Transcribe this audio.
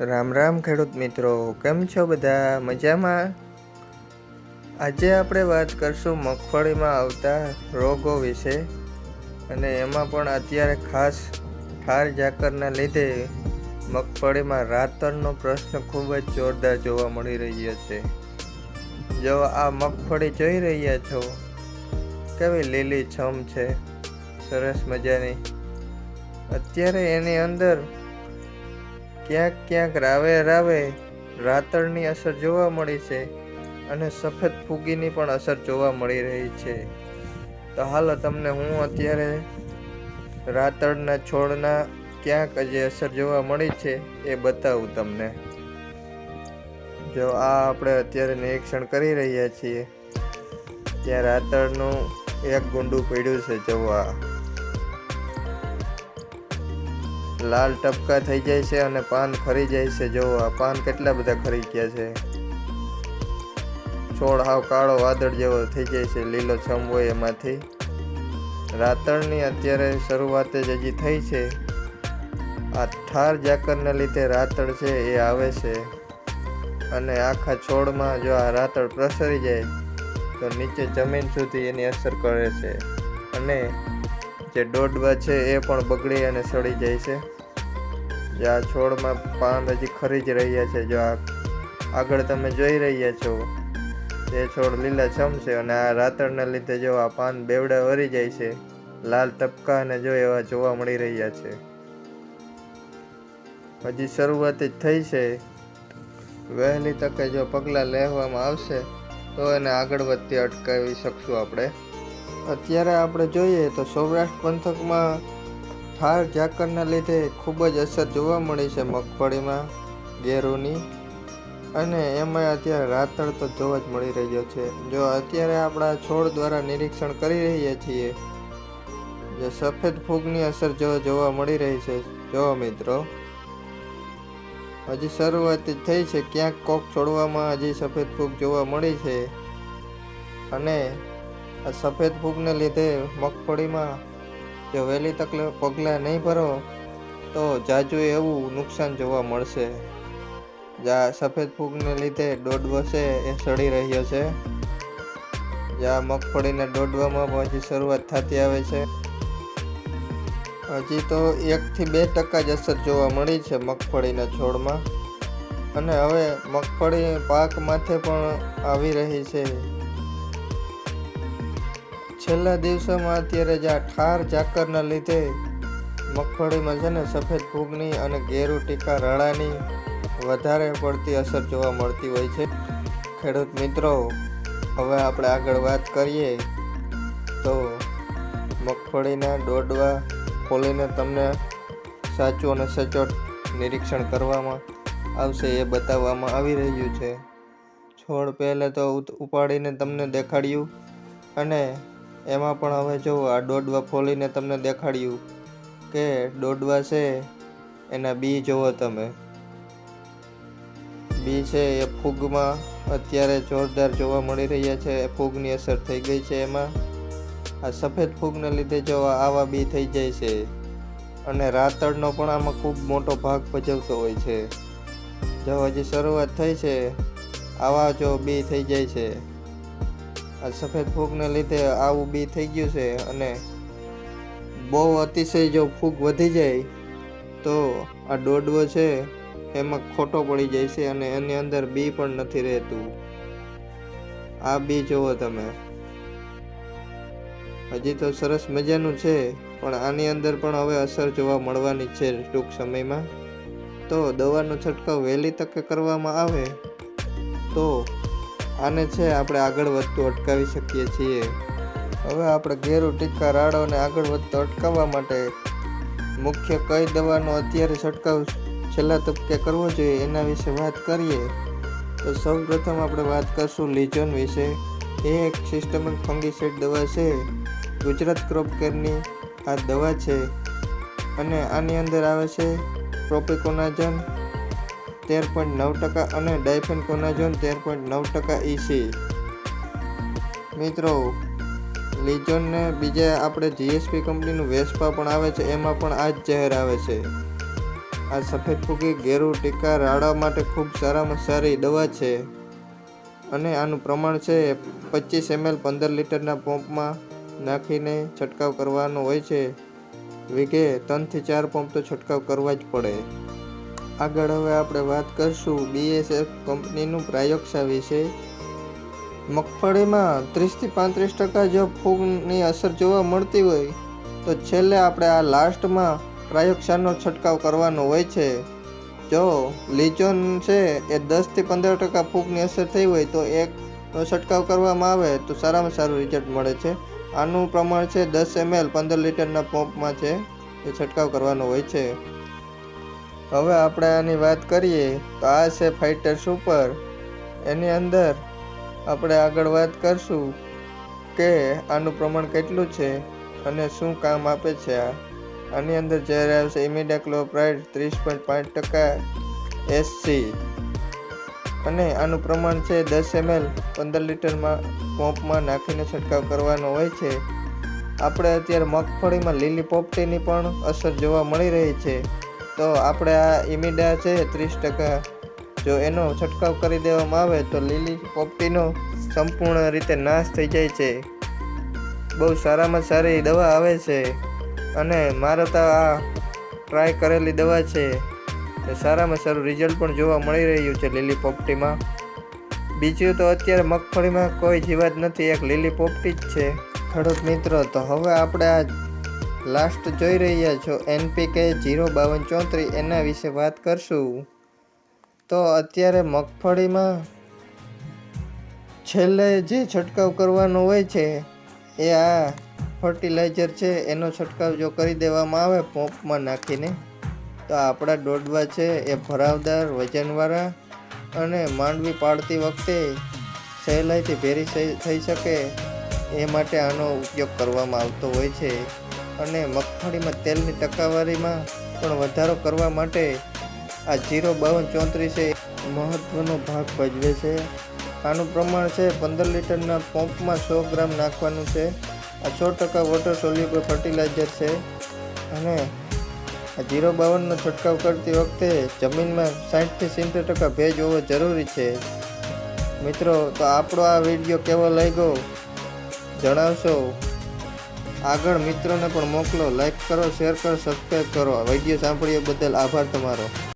રામ રામ ખેડૂત મિત્રો, કેમ છો બધા? મજામાં? આજે આપણે વાત કરશું મગફળીમાં આવતા રોગો વિશે અને એમાં પણ અત્યારે ખાસ ઠાર ઝાકરના લીધે મગફળીમાં રાતરનો પ્રશ્ન ખૂબ જ જોરદાર જોવા મળી રહ્યો છે. જો આ મગફળી જોઈ રહ્યા છો, કેવી લીલી છમ છે, સરસ મજાની. અત્યારે એની અંદર ક્યાંક ક્યાંક રાવે રાવે રાતળની અસર જોવા મળી છે અને સફેદ ફૂગીની પણ અસર જોવા મળી રહી છે. તો હાલો તમને હું અત્યારે રાતળના છોડના ક્યાંક જે અસર જોવા મળી છે એ બતાવું તમને. જો આ આપણે અત્યારે નિરીક્ષણ કરી રહ્યા છીએ, ત્યાં રાતળનું એક ગુંડું પડ્યું છે. જોવા લાલ ટપકા થઈ જાય છે અને પાન ખરી જાય છે. જો આ પાન કેટલા બધા ખરી ગયા છે? છોડ હાવ કાળો વાદળ જેવો થઈ જાય છે. લીલો છમ હોય એમાંથી. રાતળની અત્યારે શરૂઆત જ હજી થઈ છે. આ ઠાર જાકરને લીધે રાતળ છે એ આવે છે. અને આખા છોડમાં જો આ રાતળ પ્રસરી જાય, તો નીચે જમીન સુધી એની અસર કરે છે. અને જે દોડવા છે એ પણ બગડી અને સડી જાય છે. જે આ છોડમાં પાન હજી ખરી જ રહ્યા છે. જો આ આગળ તમે જોઈ રહ્યા છો તે છોડ લીલા છમ છે અને આ રાતળના લીધે જો આ પાન બેવડા વરી જાય છે, લાલ તબકા અને જો એવા જોવા મળી રહ્યા છે. હજી શરૂઆત જ થઈ છે. વહેલી તકે જો પગલાં લેવામાં આવશે, તો એને આગળ વધતી અટકાવી શકશું આપણે. અત્યારે આપણે જોઈએ તો સૌરાષ્ટ્ર પંથકમાં ઠાર ઝાકરના લીધે ખૂબ જ અસર જોવા મળી છે મગફળીમાં, ગેરુની. અને એમાં અત્યારે રાતળ તો જોવા જ મળી રહ્યો છે. જો અત્યારે આપણા છોડ દ્વારા નિરીક્ષણ કરી રહ્યા છીએ, જે સફેદ ફૂગની અસર જો જોવા મળી રહી છે જો મિત્રો. હજી શરૂઆત થઈ છે, ક્યાંક કોક છોડવામાં હજી સફેદ ફૂગ જોવા મળી છે. અને આ સફેદ ફૂગને લીધે મગફળીમાં જો વહેલી તકલે પગલાં નહીં ભરો, તો જાજુ એવું નુકસાન જોવા મળશે. જ્યાં સફેદ ફૂગને લીધે દોડવો છે એ સડી રહ્યો છે. જ્યાં મગફળીના દોડવામાં હજી શરૂઆત થતી આવે છે. હજી તો એકથી બે ટકા જ અસર જોવા મળી છે મગફળીના છોડમાં. અને હવે મગફળી પાક માથે પણ આવી રહી છે. છેલ્લા દિવસોમાં અત્યારે જે આ ઠાર ઝાકરના લીધે મગફળીમાં છે ને સફેદ ફૂગની અને ગેરુ ટીકા રાળાની વધારે પડતી અસર જોવા મળતી હોય છે. ખેડૂત મિત્રો, હવે આપણે આગળ વાત કરીએ તો મગફળીના દોડવા ખોલીને તમને સાચું અને સચોટ નિરીક્ષણ કરવામાં આવશે એ બતાવવામાં આવી રહ્યું છે. છોડ પહેલાં તો ઉપાડીને તમને દેખાડ્યું અને એમાં પણ હવે જો આ દોડવા ફોલીને તમને દેખાડ્યું કે દોડવા છે, એના બી જુઓ તમે. બી છે એ ફૂગમાં અત્યારે જોરદાર જોવા મળી રહ્યા છે ફૂગની અસર થઈ ગઈ છે એમાં. આ સફેદ ફૂગને લીધે જો આવા બી થઈ જાય છે અને રાતળનો પણ આમાં ખૂબ મોટો ભાગ ભજવતો હોય છે. જો હજી શરૂઆત થઈ છે, આવા જો બી થઈ જાય છે. આ સફેદ ફૂગને લીધે આવું બી થઈ ગયું છે અને બહુ અતિશય જો ફૂગ વધી જાય તો આ દોડવો છે એમાં ખોટો પડી જાય છે અને એની અંદર બી પણ નથી રહેતું. આ બી જુઓ તમે. હજી તો સરસ મજાનું છે, પણ આની અંદર પણ હવે અસર જોવા મળવાની છે ટૂંક સમયમાં. તો દવાનો છંટકાવ વહેલી તકે કરવામાં આવે તો આને છે આપણે આગળ વધતું અટકાવી શકીએ છીએ. હવે આપણે ઘેરુ ટીકા રાડોને આગળ વધતો અટકાવવા માટે મુખ્ય કઈ દવાનો અત્યારે છંટકાવ છેલ્લા તબકે કરવો જોઈએ એના વિશે વાત કરીએ. તો સૌ પ્રથમ આપણે વાત કરશું લીજોન વિશે. એ એક સિસ્ટમિક ફંગીસાઇડ દવા છે. ગુજરાત ક્રોપ કેરની આ દવા છે. અને આની અંદર આવે છે પ્રોપિકોનાઝોન તેર પોઈન્ટ નવ ટકા અને ડાયફેનકોનાઝોન તેર પોઈન્ટ નવ ટકા ઈસી મિત્રો લીજોનને બીજા આપણે જીએસપી કંપનીનું વેસ્પા પણ આવે છે, એમાં પણ આ જ ઝેર આવે છે. આ સફેદ ફૂગી ઘેરું ટીકા રાડા માટે ખૂબ સારામાં સારી દવા છે અને આનું પ્રમાણ છે પચીસ એમએલ પંદર લીટરના પંપમાં નાખીને છંટકાવ કરવાનો હોય છે. વીઘે ત્રણથી ચાર પંપ તો છંટકાવ કરવા જ પડે. આગળ હવે આપણે વાત કરશું બીએસએફ કંપનીનું પ્રાયોક્ષા વિશે. મગફળીમાં ત્રીસથી પાંત્રીસ ટકા જો ફૂગની અસર જોવા મળતી હોય, તો છેલ્લે આપણે આ લાસ્ટમાં પ્રાયોક્ષાનો છંટકાવ કરવાનો હોય છે. જો લીજોન છે એ દસથી પંદર ટકા ફૂગની અસર થઈ હોય, તો એકનો છંટકાવ કરવામાં આવે તો સારામાં સારું રિઝલ્ટ મળે છે. આનું પ્રમાણ છે દસ એમએલ પંદર લીટરના પંપમાં છે, એ છંટકાવ કરવાનો હોય છે. હવે આપણે આની વાત કરીએ, તો આ છે ફાઇટર સુપર એની અંદર આપણે આગળ વાત કરશું કે આનું પ્રમાણ કેટલું છે અને શું કામ આપે છે આ. આની અંદર જ્યારે આવશે ઇમિડાક્લોપ્રાઇડ ત્રીસ પોઈન્ટ પાંચ ટકા એસસી અને આનું પ્રમાણ છે દસ એમએલ પંદર લીટરમાં પોપમાં નાખીને છંટકાવ કરવાનો હોય છે. આપણે અત્યારે મગફળીમાં લીલી પોપટીની પણ અસર જોવા મળી રહી છે. તો આપણે આ ઇમિડા છે ત્રીસ ટકા. જો એનો છંટકાવ કરી દેવામાં આવે તો લીલી પોપટીનો સંપૂર્ણ રીતે નાશ થઈ જાય છે. બહુ સારામાં સારી દવા આવે છે અને મારે તો આ ટ્રાય કરેલી દવા છે. સારામાં સારું રિઝલ્ટ પણ જોવા મળી રહ્યું છે લીલી પોપટીમાં. બીજું તો અત્યારે મગફળીમાં કોઈ જીવાત નથી, એક લીલી પોપટી જ છે. ખેડૂત મિત્રો, તો હવે આપણે આ લાસ્ટ જોઈ રહ્યા છો, એનપીકે જીરો બાવન ચોત્રીસ એના વિશે વાત કરશું. તો અત્યારે મગફળીમાં છેલ્લે જે છંટકાવ કરવાનો હોય છે, એ આ ફર્ટિલાઇઝર છે, એનો છંટકાવ જો કરી દેવામાં આવે પોંપમાં નાખીને, તો આપણા દોડવા છે એ ભરાવદાર, વજનવાળા અને માંડવી પાડતી વખતે સહેલાઈથી ભેરી થઈ શકે એ માટે આનો ઉપયોગ કરવામાં આવતો હોય છે. અને મગફળીમાં તેલની ટકાવારીમાં પણ વધારો કરવા માટે આ જીરો બાવન ચોત્રીસે મહત્વનો ભાગ ભજવે છે. આનું પ્રમાણ છે પંદર લીટરના પંપમાં સો ગ્રામ નાખવાનું છે. આ સો ટકા વોટર સોલ્યુબલ ફર્ટિલાઇઝર છે અને આ જીરો બાવનનો છંટકાવ કરતી વખતે જમીનમાં સાઠથી સિત્તેર ટકા ભેજ હોવો જરૂરી છે. મિત્રો, તો આપણો આ વીડિયો કેવો લાગ્યો? જણાવશો. આગળ મિત્રોને પણ મોકલો. લાઈક કરો શેર કરો સબસ્ક્રાઈબ કરો. વીડિયો સાંભળ્યો બદલ આભાર તમારો.